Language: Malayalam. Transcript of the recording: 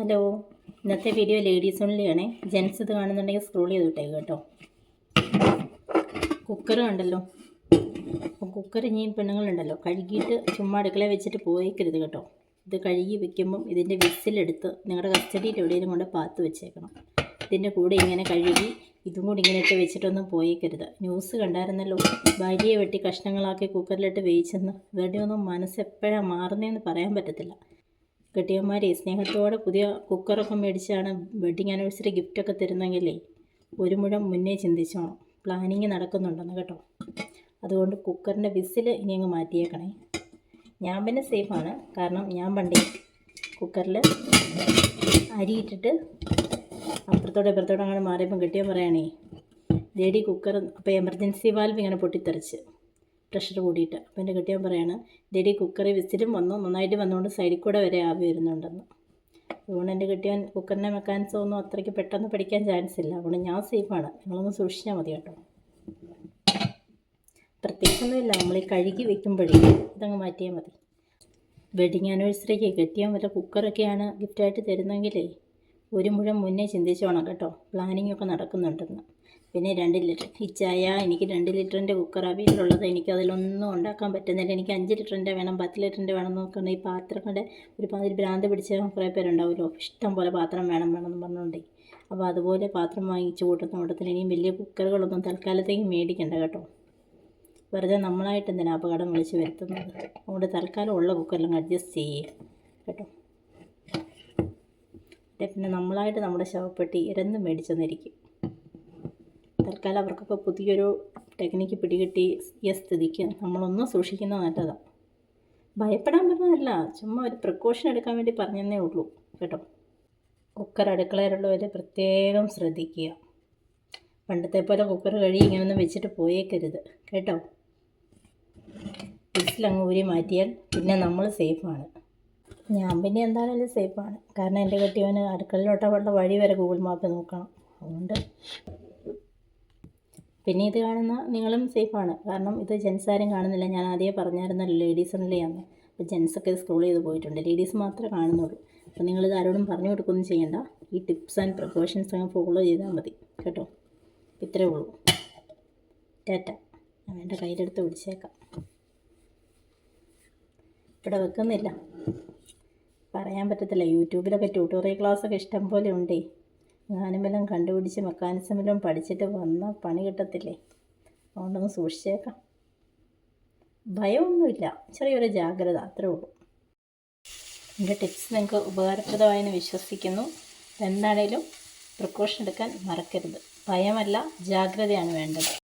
ഹലോ ഇന്നത്തെ വീഡിയോ ലേഡീസ് ഓൺലിയാണേ ജെൻസ് ഇത് കാണുന്നുണ്ടെങ്കിൽ സ്ക്രോൾ ചെയ്ത് വിട്ടേക്ക് കേട്ടോ. കുക്കർ കണ്ടല്ലോ. അപ്പം കുക്കർ ഇനി പെണ്ണുങ്ങളുണ്ടല്ലോ. കഴുകിയിട്ട് ചുമ്മാ അടുക്കള വെച്ചിട്ട് പോയേക്കരുത് കേട്ടോ. ഇത് കഴുകി വെക്കുമ്പം ഇതിന്റെ വിസിലെടുത്ത് നിങ്ങളുടെ കസ്റ്റഡിയിൽ എവിടെയെങ്കിലും കൊണ്ട് പാത്ത് വെച്ചേക്കണം. ഇതിന്റെ കൂടെ ഇങ്ങനെ കഴുകി ഇതും കൂടി ഇങ്ങനെയൊക്കെ വെച്ചിട്ടൊന്നും പോയേക്കരുത്. ന്യൂസ് കണ്ടായിരുന്നല്ലോ ഭാര്യയെ വെട്ടി കഷ്ണങ്ങളാക്കി കുക്കറിലിട്ട് വേവിച്ചെന്ന്. ഇവരുടെ ഒന്നും മനസ്സ് മാറുന്നതെന്ന് പറയാൻ പറ്റത്തില്ല. കെട്ടിയന്മാരെ സ്നേഹത്തോടെ പുതിയ കുക്കറൊക്കെ മേടിച്ചാണ് വെഡിങ് ആനിവേഴ്സറി ഗിഫ്റ്റൊക്കെ തരുന്നെങ്കിലേ ഒരു മുഴം മുന്നേ ചിന്തിച്ചോണം. പ്ലാനിങ് നടക്കുന്നുണ്ടെന്ന് കേട്ടോ. അതുകൊണ്ട് കുക്കറിന്റെ വിസിൽ ഇനി അങ്ങ് മാറ്റിയേക്കണേ. ഞാൻ പിന്നെ സേഫാണ്. കാരണം ഞാൻ പണ്ടേ കുക്കറിൽ അരി ഇട്ടിട്ട് അപ്പുറത്തോടെ ഇപ്പുറത്തോടെ അങ്ങനെ മാറിയപ്പം കിട്ടിയാൽ പറയണേ ലേഡി കുക്കർ അപ്പോൾ എമർജൻസി വാൽവ് ഇങ്ങനെ പൊട്ടിത്തെറിച്ച്. പ്രഷർ കൂടിയിട്ട്. അപ്പോൾ എന്റെ കെട്ടിയാൻ പറയാണ് ഡേഡി കുക്കറി വിസിലും വന്നു? നന്നായിട്ട് വന്നുകൊണ്ട് സൈഡിൽ കൂടെ വരെ ആവി വരുന്നുണ്ടെന്ന്. അതുകൊണ്ട് എന്റെ കെട്ടിയാൻ കുക്കറിന്റെ മെക്കാനിസം ഒന്നും അത്രയ്ക്ക് പെട്ടെന്ന് പഠിക്കാൻ ചാൻസ് ഇല്ല. അതുകൊണ്ട് ഞാൻ സേഫാണ് നിങ്ങളൊന്ന് സൂക്ഷിച്ചാൽ മതി കേട്ടോ. പ്രത്യേകിച്ചൊന്നുമില്ല നമ്മൾ ഈ കഴുകി വെക്കുമ്പോഴേ ഇതങ്ങ് മാറ്റിയാൽ മതി. വെഡിങ് ആനിവേഴ്സറിക്ക് കെട്ടിയാൻ വല്ല കുക്കറൊക്കെയാണ് ഗിഫ്റ്റായിട്ട് തരുന്നെങ്കിലേ ഒരു മുഴം മുന്നേ ചിന്തിച്ചോണം കേട്ടോ. പ്ലാനിങ് ഒക്കെ നടക്കുന്നുണ്ടെന്ന്. പിന്നെ രണ്ട് ലിറ്റർ ഈ ചായ എനിക്ക് രണ്ട് ലിറ്ററിന്റെ കുക്കറാണ് വീട്ടിലുള്ളത് എനിക്ക് അതിലൊന്നും ഉണ്ടാക്കാൻ പറ്റുന്നില്ല. എനിക്ക് അഞ്ച് ലിറ്ററിന്റെ വേണം പത്ത് ലിറ്ററിന്റെ വേണം നോക്കണം ഈ പാത്രങ്ങളുടെ ഒരു പാതി ഭ്രാന്ത് പിടിച്ച കുറേ പേരുണ്ടാവുമല്ലോ ഇഷ്ടം പോലെ പാത്രം വേണം വേണം എന്ന് പറഞ്ഞുകൊണ്ടേ. അപ്പോൾ അതുപോലെ പാത്രം വാങ്ങിച്ച് കൂട്ടുന്ന കൂട്ടത്തിൽ ഇനിയും വലിയ കുക്കറുകളൊന്നും തൽക്കാലത്തേക്ക് മേടിക്കണ്ട കേട്ടോ. വെറുതെ നമ്മളായിട്ട് എന്തിനാ അപകടം വിളിച്ച് വരുത്തുന്നത്? അതുകൊണ്ട് തൽക്കാലം ഉള്ള കുക്കറിലും അഡ്ജസ്റ്റ് ചെയ്യുക കേട്ടോ. പിന്നെ നമ്മളായിട്ട് നമ്മുടെ ശവപ്പെട്ടി ഇരന്ന് മേടിച്ചെന്നിരിക്കും. തൽക്കാലം അവർക്കൊക്കെ പുതിയൊരു ടെക്നിക്ക് പിടികിട്ടിയ സ്ഥിതിക്ക്. നമ്മളൊന്ന് സൂക്ഷിക്കുന്നത് നല്ലതാണ് ഭയപ്പെടാൻ പറഞ്ഞതല്ല ചുമ്മാ ഒരു പ്രിക്കോഷൻ എടുക്കാൻ വേണ്ടി പറഞ്ഞതേ ഉള്ളൂ കേട്ടോ. കുക്കർ അടുക്കളയിലുള്ളവർ പ്രത്യേകം ശ്രദ്ധിക്കുക. പണ്ടത്തെ പോലെ കുക്കർ കഴുകി ഇങ്ങനൊന്നും വെച്ചിട്ട് പോയേക്കരുത് കേട്ടോ. വിസിലങ്ങ് ഊരി മാറ്റിയാൽ പിന്നെ നമ്മൾ സേഫാണ് ഞാൻ പിന്നെ എന്തായാലും സേഫാണ് കാരണം എന്റെ കെട്ടിയവന് അടുക്കളയിലോട്ടുള്ള വഴി വരെ ഗൂഗിൾ മാപ്പ് നോക്കണം. അതുകൊണ്ട് പിന്നെ ഇത് കാണുന്ന നിങ്ങളും സേഫാണ് കാരണം ഇത് ജെൻസ് ആരും കാണുന്നില്ല. ഞാൻ ആദ്യമേ പറഞ്ഞായിരുന്നല്ലോ ലേഡീസ് ഓൺലിയാന്ന് അപ്പോൾ ജെൻസൊക്കെ സ്ക്രോൾ ചെയ്ത് പോയിട്ടുണ്ട്. ലേഡീസ് മാത്രമേ കാണുന്നുള്ളൂ. അപ്പോൾ നിങ്ങളിത് ആരോടും പറഞ്ഞു കൊടുക്കുകയൊന്നും ചെയ്യണ്ട. ഈ ടിപ്സ് ആൻഡ് പ്രിക്കോഷൻസ് അങ്ങ് ഫോളോ ചെയ്താൽ മതി. കേട്ടോ? ഇത്രേ ഉള്ളൂ. ടാറ്റ. ഞാൻ എന്റെ കയ്യിലെടുത്ത് പിടിച്ചേക്കാം. ഇവിടെ വെക്കുന്നില്ല. പറയാൻ പറ്റത്തില്ല. യൂട്യൂബിലൊക്കെ ട്യൂട്ടോറിയൽ ക്ലാസ്സൊക്കെ ഇഷ്ടം പോലെ ഉണ്ടേ. ഞാനും വല്ലതും കണ്ടുപിടിച്ച് മെക്കാനിസം വല്ലതും പഠിച്ചിട്ട് വന്ന പണി കിട്ടത്തില്ലേ? അതുകൊണ്ടൊന്ന് സൂക്ഷിച്ചേക്കാം. ഭയമൊന്നുമില്ല. ചെറിയൊരു ജാഗ്രത അത്രേ ഉള്ളൂ. എന്റെ ടിപ്സ് നിങ്ങൾക്ക് ഉപകാരപ്രദമായെന്ന് വിശ്വസിക്കുന്നു. എന്താണേലും പ്രിക്കോഷൻ എടുക്കാൻ മറക്കരുത്. ഭയമല്ല ജാഗ്രതയാണ് വേണ്ടത്.